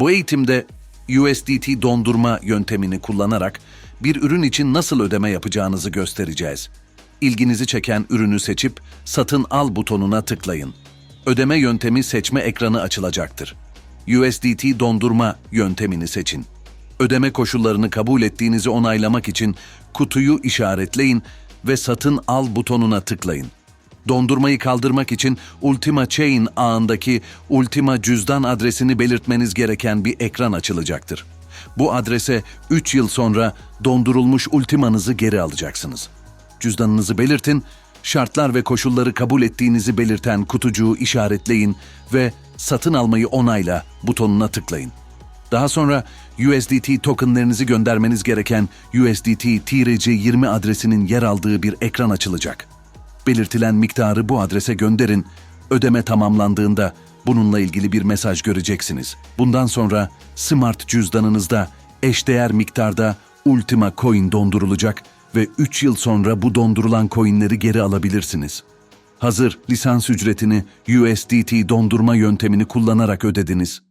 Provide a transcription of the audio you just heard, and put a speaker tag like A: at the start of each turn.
A: Bu eğitimde USDT dondurma yöntemini kullanarak bir ürün için nasıl ödeme yapacağınızı göstereceğiz. İlginizi çeken ürünü seçip satın al butonuna tıklayın. Ödeme yöntemi seçme ekranı açılacaktır. USDT dondurma yöntemini seçin. Ödeme koşullarını kabul ettiğinizi onaylamak için kutuyu işaretleyin ve satın al butonuna tıklayın. Dondurmayı kaldırmak için Ultima Chain ağındaki Ultima cüzdan adresini belirtmeniz gereken bir ekran açılacaktır. Bu adrese 3 yıl sonra dondurulmuş Ultima'nızı geri alacaksınız. Cüzdanınızı belirtin, şartlar ve koşulları kabul ettiğinizi belirten kutucuğu işaretleyin ve satın almayı onayla butonuna tıklayın. Daha sonra USDT tokenlerinizi göndermeniz gereken USDT TRC20 adresinin yer aldığı bir ekran açılacak. Belirtilen miktarı bu adrese gönderin. Ödeme tamamlandığında bununla ilgili bir mesaj göreceksiniz. Bundan sonra Smart cüzdanınızda eşdeğer miktarda Ultima Coin dondurulacak ve 3 yıl sonra bu dondurulan coinleri geri alabilirsiniz. Hazır lisans ücretini USDT dondurma yöntemini kullanarak ödediniz.